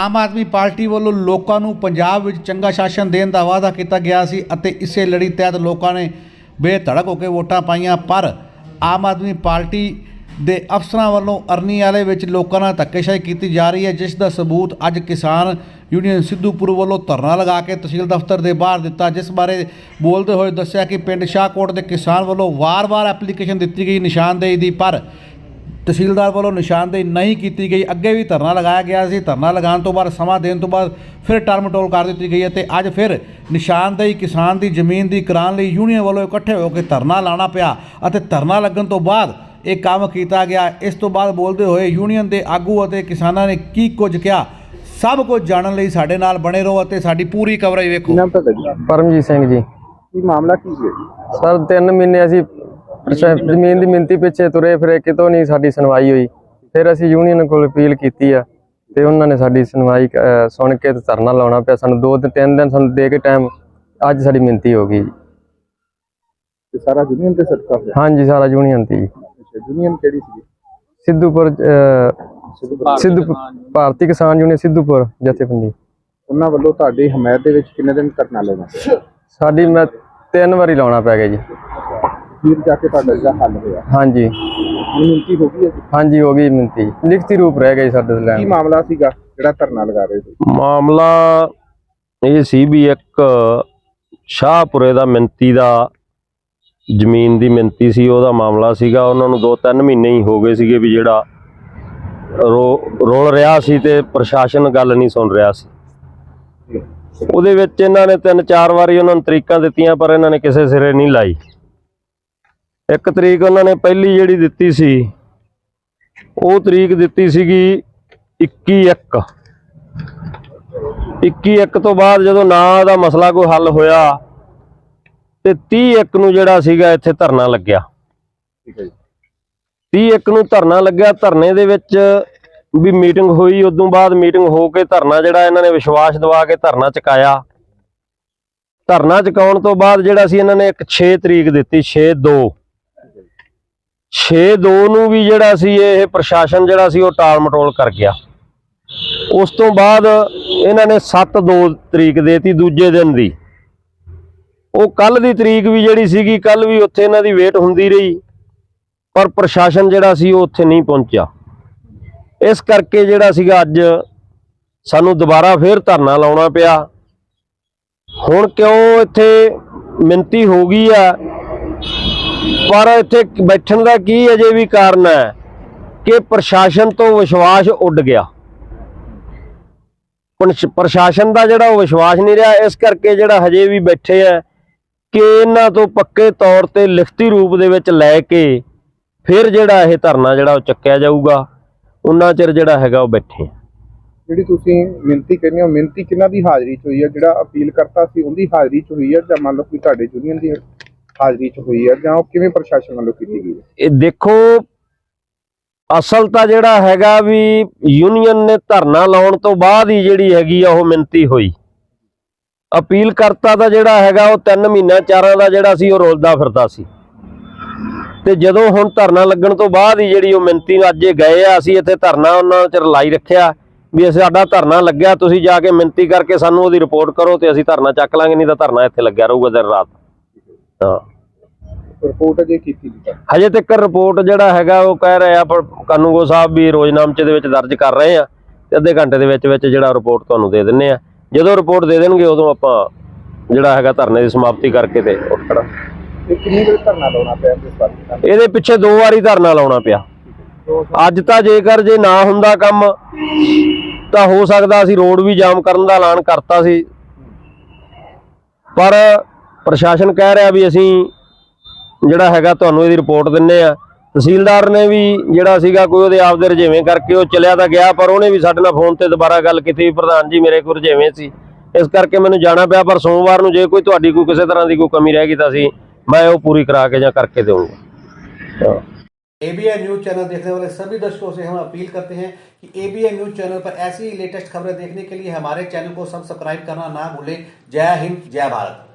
Aam Aadmi party ਵੱਲੋਂ ਲੋਕਾਂ ਨੂੰ ਪੰਜਾਬ ਵਿੱਚ ਚੰਗਾ ਸ਼ਾਸਨ ਦੇਣ ਦਾ ਵਾਅਦਾ ਕੀਤਾ ਗਿਆ ਸੀ ਅਤੇ ਇਸੇ ਲੜੀ ਤਹਿਤ ਲੋਕਾਂ ਨੇ ਬੇਧੜਕ ਹੋ ਕੇ ਵੋਟਾਂ ਪਾਈਆਂ, ਪਰ ਆਮ ਆਦਮੀ ਪਾਰਟੀ ਦੇ ਅਫਸਰਾਂ ਵੱਲੋਂ ਅਰਨੀ ਵਾਲੇ ਵਿੱਚ ਲੋਕਾਂ ਨਾਲ ਧੱਕੇਸ਼ਾਹੀ ਕੀਤੀ ਜਾ ਰਹੀ ਹੈ, ਜਿਸ ਦਾ ਸਬੂਤ ਅੱਜ ਕਿਸਾਨ ਯੂਨੀਅਨ ਸਿੱਧੂਪੁਰ ਵੱਲੋਂ ਧਰਨਾ ਲਗਾ ਕੇ ਤਹਿਸੀਲ ਦਫ਼ਤਰ ਦੇ ਬਾਹਰ ਦਿੱਤਾ, ਜਿਸ ਬਾਰੇ ਬੋਲਦੇ ਹੋਏ ਦੱਸਿਆ ਕਿ ਪਿੰਡ ਸ਼ਾਹਕੋਟ ਦੇ ਕਿਸਾਨ ਵੱਲੋਂ ਵਾਰ-ਵਾਰ ਐਪਲੀਕੇਸ਼ਨ ਦਿੱਤੀ ਗਈ ਨਿਸ਼ਾਨਦੇਹੀ ਦੀ, ਪਰ ਤਹਿਸੀਲਦਾਰ ਵੱਲੋਂ ਨਿਸ਼ਾਨਦੇਹੀ ਨਹੀਂ ਕੀਤੀ ਗਈ। ਅੱਗੇ ਵੀ ਧਰਨਾ ਲਗਾਇਆ ਗਿਆ ਸੀ। ਧਰਨਾ ਲਗਾਉਣ ਤੋਂ ਬਾਅਦ ਸਮਾਂ ਦੇਣ ਤੋਂ ਬਾਅਦ ਫਿਰ ਟਰਮਟੋਲ ਕਰ ਦਿੱਤੀ ਗਈ ਅਤੇ ਅੱਜ ਫਿਰ ਨਿਸ਼ਾਨਦੇਹੀ ਕਿਸਾਨ ਦੀ ਜ਼ਮੀਨ ਦੀ ਕਰਾਉਣ ਲਈ ਯੂਨੀਅਨ ਵੱਲੋਂ ਇਕੱਠੇ ਹੋ ਕੇ ਧਰਨਾ ਲਾਣਾ ਪਿਆ ਅਤੇ ਧਰਨਾ ਲੱਗਣ ਤੋਂ ਬਾਅਦ ਇਹ ਕੰਮ ਕੀਤਾ ਗਿਆ। ਇਸ ਤੋਂ ਬਾਅਦ ਬੋਲਦੇ ਹੋਏ ਯੂਨੀਅਨ ਦੇ ਆਗੂ ਅਤੇ ਕਿਸਾਨਾਂ ਨੇ ਕੀ ਕੁਝ ਕਿਹਾ ਸਭ ਕੁਝ ਜਾਣਨ ਲਈ ਸਾਡੇ ਨਾਲ ਬਣੇ ਰਹੋ ਅਤੇ ਸਾਡੀ ਪੂਰੀ ਕਵਰੇਜ ਵੇਖੋ। ਨਾਮ ਪਰਮਜੀਤ ਸਿੰਘ ਜੀ। ਕੀ ਮਾਮਲਾ ਕੀ ਹੈ ਜੀ? ਸਰ 3 ਮਹੀਨੇ ਅਸੀਂ ਅੱਛਾ, ਜ਼ਮੀਨ ਦੀ ਮਿੰਤੀ ਪਿੱਛੇ ਤੁਰੇ ਫਿਰੇ ਕਿਤੋਂ ਨਹੀਂ ਸਾਡੀ ਸੁਣਵਾਈ ਹੋਈ। ਫਿਰ ਅਸੀਂ ਯੂਨੀਅਨ ਕੋਲ ਅਪੀਲ ਕੀਤੀ ਆ ਤੇ ਉਹਨਾਂ ਨੇ ਸਾਡੀ ਸੁਣਵਾਈ ਸੁਣ ਕੇ ਤੇ ਧਰਨਾ ਲਾਉਣਾ ਪਿਆ। ਸਾਨੂੰ ਦੋ ਦਿਨ ਤਿੰਨ ਦਿਨ ਸਾਨੂੰ ਦੇ ਕੇ ਟਾਈਮ ਅੱਜ ਸਾਡੀ ਮਿੰਤੀ ਹੋ ਗਈ। ਜੀ। ਤੇ ਸਾਰਾ ਯੂਨੀਅਨ ਤੇ ਸਦਕਾ ਹੋਇਆ? ਹਾਂਜੀ ਸਾਰਾ ਯੂਨੀਅਨ ਕਿਹੜੀ ਸੀ ਸਿੱਧੂਪੁਰ ਸਿੱਧੂ ਭਾਰਤੀ ਕਿਸਾਨ ਯੂਨੀਅਨ ਸਿੱਧੂਪੁਰ ਜਥੇਬੰਦੀ। ਉਹਨਾਂ ਵੱਲੋਂ ਤੁਹਾਡੀ ਹਮਾਇਤ ਦੇ ਵਿੱਚ ਕਿੰਨੇ ਦਿਨ ਧਰਨਾ ਲਾਉਣਾ? ਸਾਡੀ ਮੈਂ ਤਿੰਨ ਵਾਰੀ ਲਾਉਣਾ ਪੈ ਗਿਆ ਜੀ। ਫਿਰ ਜਾ ਕੇ ਤੁਹਾਡਾ ਜਿਹੜਾ ਹੱਲ ਹੋਇਆ। ਹਾਂਜੀ। ਹੁਣ ਮਿੰਤੀ ਹੋ ਗਈ ਹੈ ਜੀ? ਹਾਂਜੀ ਹੋ ਗਈ ਮਿੰਤੀ ਲਿਖਤੀ ਰੂਪ ਰਹਿ ਜੀ ਸਾਡੇ ਤੋਂ ਕੀ ਲੈਣ ਮਾਮਲਾ ਸੀਗਾ ਜਿਹੜਾ ਧਰਨਾ ਲਗਾ ਰਹੇ ਸੀ? ਮਾਮਲਾ ਇਹ ਸੀ ਵੀ ਇੱਕ ਸ਼ਾਹਪੁਰੇ ਦਾ ਮਿੰਤੀ ਦਾ ਜ਼ਮੀਨ ਦੀ ਮਿੰਤੀ ਸੀ ਉਹਦਾ ਮਾਮਲਾ ਸੀਗਾ। ਉਹਨਾਂ ਨੂੰ 2-3 ਮਹੀਨੇ ਹੀ ਹੋ ਗਏ ਸੀਗੇ ਵੀ ਜਿਹੜਾ ਰੋ ਰੋਲ ਰਿਹਾ ਸੀ ਤੇ ਪ੍ਰਸ਼ਾਸਨ ਗੱਲ ਨਹੀਂ ਸੁਣ ਰਿਹਾ ਸੀ। ਉਹਦੇ ਵਿੱਚ ਇਹਨਾਂ ਨੇ ਤਿੰਨ ਚਾਰ ਵਾਰੀ ਉਹਨਾਂ ਨੂੰ ਤਰੀਕਾਂ ਦਿੱਤੀਆਂ ਪਰ ਇਹਨਾਂ ਨੇ ਕਿਸੇ ਸਿਰੇ ਨਹੀਂ ਲਾਈ। ਇੱਕ ਤਰੀਕ ਉਹਨਾਂ ਨੇ ਪਹਿਲੀ ਜਿਹੜੀ ਦਿੱਤੀ ਸੀ ਉਹ ਤਰੀਕ ਦਿੱਤੀ ਸੀਗੀ 21 1 21 ਇੱਕ ਤੋਂ ਬਾਅਦ ਜਦੋਂ ਨਾ ਦਾ ਮਸਲਾ ਕੋਈ ਹੱਲ ਹੋਇਆ ਤੇ 30 ਇੱਕ ਨੂੰ ਜਿਹੜਾ ਸੀਗਾ ਇੱਥੇ ਧਰਨਾ ਲੱਗਿਆ। ਠੀਕ ਹੈ ਜੀ। 30 ਇੱਕ ਨੂੰ ਧਰਨਾ ਲੱਗਿਆ ਧਰਨੇ ਦੇ ਵਿੱਚ ਵੀ ਮੀਟਿੰਗ ਹੋਈ ਉਦੋਂ ਬਾਅਦ ਮੀਟਿੰਗ ਹੋ ਕੇ ਧਰਨਾ ਜਿਹੜਾ ਇਹਨਾਂ ਨੇ ਵਿਸ਼ਵਾਸ ਦਿਵਾ ਕੇ ਧਰਨਾ ਚੁਕਾਇਆ। ਧਰਨਾ ਚੁਕਾਉਣ ਤੋਂ ਬਾਅਦ ਜਿਹੜਾ ਸੀ ਇਹਨਾਂ ਨੇ ਇੱਕ 6 ਤਰੀਕ ਦਿੱਤੀ 6 2 6 2 ਨੂੰ ਵੀ ਜਿਹੜਾ ਸੀ ਇਹ ਪ੍ਰਸ਼ਾਸਨ ਜਿਹੜਾ ਸੀ ਉਹ ਟਾਲ ਮਟੋਲ ਕਰ ਗਿਆ। ਉਸ ਤੋਂ ਬਾਅਦ ਇਹਨਾਂ ਨੇ 7 2 ਤਰੀਕ ਦੇਤੀ ਦੂਜੇ ਦਿਨ ਦੀ। ਉਹ ਕੱਲ ਦੀ ਤਰੀਕ ਵੀ ਜਿਹੜੀ ਸੀਗੀ ਕੱਲ ਵੀ ਉੱਥੇ ਇਹਨਾਂ ਦੀ ਵੇਟ ਹੁੰਦੀ ਰਹੀ, ਪਰ ਪ੍ਰਸ਼ਾਸਨ ਜਿਹੜਾ ਸੀ ਉਹ ਉੱਥੇ ਨਹੀਂ ਪਹੁੰਚਿਆ। ਇਸ ਕਰਕੇ ਜਿਹੜਾ ਸੀਗਾ ਅੱਜ ਸਾਨੂੰ ਦੁਬਾਰਾ ਫੇਰ ਧਰਨਾ ਲਾਉਣਾ ਪਿਆ। ਹੁਣ ਕਿਉਂ ਇੱਥੇ ਮਿੰਤੀ ਹੋ ਗਈ ਆ? ਪਰ ਇੱਥੇ ਬੈਠਣ ਦਾ ਕੀ ਅਜੇ ਵੀ ਕਾਰਨ ਹੈ ਕਿ ਪ੍ਰਸ਼ਾਸਨ ਤੋਂ ਵਿਸ਼ਵਾਸ ਉੱਡ ਗਿਆ। ਪ੍ਰਸ਼ਾਸਨ ਦਾ ਜਿਹੜਾ ਉਹ ਵਿਸ਼ਵਾਸ ਨਹੀਂ ਰਿਹਾ, ਇਸ ਕਰਕੇ ਜਿਹੜਾ ਹਜੇ ਵੀ ਬੈਠੇ ਆ ਕਿ ਇਹਨਾਂ ਤੋਂ ਪੱਕੇ ਤੌਰ ਤੇ ਲਿਖਤੀ ਰੂਪ ਦੇ ਵਿੱਚ ਲੈ ਕੇ ਫਿਰ ਜਿਹੜਾ ਇਹ ਧਰਨਾ ਜਿਹੜਾ ਉਹ ਚੱਕਿਆ ਜਾਊਗਾ, ਉਹਨਾਂ ਚਿਰ ਜਿਹੜਾ ਹੈਗਾ ਉਹ ਬੈਠੇ ਆ ਜਿਹੜੀ ਤੁਸੀਂ ਮਿੰਤੀ ਕਹਿੰਦੇ ਹੋ, ਮਿੰਤੀ ਕਿਹਨਾਂ ਦੀ ਹਾਜ਼ਰੀ 'ਚ ਹੋਈ ਹੈ? ਜਿਹੜਾ ਅਪੀਲ ਕਰਤਾ ਸੀ, ਉਹਦੀ ਹਾਜ਼ਰੀ 'ਚ ਹੋਈ ਹੈ ਜਾਂ ਮੰਨ ਲਓ ਕਿ ਤੁਹਾਡੇ ਯੂਨੀਅਨ ਦੀ ਹਾਜ਼ਰੀ 'ਚ ਹੋਈ ਹੈ ਜਾਂ ਉਹ ਕਿਵੇਂ ਪ੍ਰਸ਼ਾਸਨ ਵੱਲੋਂ ਕੀਤੀ ਗਈ ਹੈ? ਇਹ ਦੇਖੋ, ਅਸਲ ਤਾਂ ਜਿਹੜਾ ਹੈਗਾ ਵੀ ਯੂਨੀਅਨ ਨੇ ਧਰਨਾ ਲਾਉਣ ਤੋਂ ਬਾਅਦ ਹੀ ਜਿਹੜੀ ਹੈਗੀ ਆ ਉਹ ਮਿੰਤੀ ਹੋਈ। ਅਪੀਲ ਕਰਤਾ ਦਾ ਜਿਹੜਾ ਹੈਗਾ ਉਹ 3 ਮਹੀਨਾ, ਚਾਰਾਂ ਦਾ ਜਿਹੜਾ ਸੀ ਉਹ ਰੋਲਦਾ ਫਿਰਦਾ ਸੀ। ਤੇ ਜਦੋਂ ਹੁਣ ਧਰਨਾ ਲੱਗਣ ਤੋਂ ਬਾਅਦ ਹੀ ਜਿਹੜੀ ਉਹ ਮਿੰਤੀ ਅੱਜ ਗਏ ਆ, ਅਸੀਂ ਇੱਥੇ ਧਰਨਾ ਉਹਨਾਂ ਚਿਰ ਲਾਈ ਰੱਖਿਆ ਵੀ ਸਾਡਾ ਧਰਨਾ ਲੱਗਿਆ, ਤੁਸੀਂ ਜਾ ਕੇ ਮਿੰਤੀ ਕਰਕੇ ਸਾਨੂੰ ਉਹਦੀ ਰਿਪੋਰਟ ਕਰੋ ਤੇ ਅਸੀਂ ਧਰਨਾ ਚੱਕ ਲਾਂਗੇ, ਨਹੀਂ ਤਾਂ ਧਰਨਾ ਇੱਥੇ ਲੱਗਿਆ ਰਹੂਗਾ ਦਿਨ ਰਾਤ। ਹਾਂ। ਰਿਪੋਰਟ ਅਜੇ ਕੀਤੀ ਨਹੀਂ ਹਜੇ ਤੱਕ ਰਿਪੋਰਟ ਜਿਹੜਾ ਹੈਗਾ ਉਹ ਕਹਿ ਰਹੇ ਕਾਨੂੰਗੋ ਸਾਹਿਬ ਵੀ ਰੋਜ਼ਨਾਮਚੇ ਦੇ ਵਿੱਚ ਦਰਜ ਕਰ ਰਹੇ ਆ ਤੇ ਅੱਧੇ ਘੰਟੇ ਦੇ ਵਿੱਚ ਵਿੱਚ ਜਿਹੜਾ ਰਿਪੋਰਟ ਤੁਹਾਨੂੰ ਦੇ ਦਿੰਨੇ ਆ। ਜਦੋਂ ਰਿਪੋਰਟ ਦੇ ਦੇਣਗੇ ਉਦੋਂ ਆਪਾਂ ਜਿਹੜਾ ਹੈਗਾ ਧਰਨੇ ਦੀ ਸਮਾਪਤੀ ਕਰਕੇ ਤੇ ਉੱਠ ਖੜਾ ਕਿੰਨੀ ਵਾਰ ਧਰਨਾ ਲਾਉਣਾ ਪਿਆ ਇਸ ਵਾਰ? ਇਹਦੇ ਪਿੱਛੇ ਦੋ ਵਾਰੀ ਧਰਨਾ ਲਾਉਣਾ ਪਿਆ। ਅੱਜ ਤਾਂ ਜੇਕਰ ਜੇ ਨਾ ਹੁੰਦਾ ਕੰਮ ਤਾਂ ਹੋ ਸਕਦਾ ਅਸੀਂ ਰੋਡ ਵੀ ਜਾਮ ਕਰਨ ਦਾ ਐਲਾਨ ਕਰਤਾ ਸੀ। ਪਰ ਪ੍ਰਸ਼ਾਸਨ ਕਹਿ ਰਿਹਾ ਵੀ ਅਸੀਂ ਜਿਹੜਾ ਹੈਗਾ ਤੁਹਾਨੂੰ ਇਹਦੀ ਰਿਪੋਰਟ ਦਿੰਨੇ ਆ ਤਹਿਸੀਲਦਾਰ ਨੇ ਵੀ ਜਿਹੜਾ ਸੀਗਾ ਕੋਈ ਉਹਦੇ ਆਪਦੇ ਰਜੇਵੇਂ ਕਰਕੇ ਉਹ ਚਲਿਆ ਤਾਂ ਗਿਆ ਪਰ ਉਹਨੇ ਵੀ ਸਾਡੇ ਨਾਲ ਫੋਨ ਤੇ ਦੁਬਾਰਾ ਗੱਲ ਕੀਤੀ ਵੀ ਪ੍ਰਧਾਨ ਜੀ ਮੇਰੇ ਕੋਲ ਰਜੇਵੇਂ ਸੀ ਇਸ ਕਰਕੇ ਮੈਨੂੰ ਜਾਣਾ ਪਿਆ ਪਰ ਸੋਮਵਾਰ ਨੂੰ ਜੇ ਕੋਈ ਤੁਹਾਡੀ ਕੋਈ ਕਿਸੇ ਤਰ੍ਹਾਂ ਦੀ ਕੋਈ ਕਮੀ ਰਹਿ ਗਈ ਤਾਂ ਅਸੀਂ ਮੈਂ ਉਹ ਪੂਰੀ ਕਰਾ ਕੇ ਜਾਂ ਕਰਕੇ ਦੇਵਾਂਗਾ ਹਾਂ एबीएन न्यूज चैनल देखने वाले सभी दर्शकों से हम अपील करते हैं कि एबीएन न्यूज चैनल पर ऐसी ही लेटेस्ट खबरें देखने के लिए हमारे चैनल को सब्सक्राइब करना ना भूलें जय हिंद जय भारत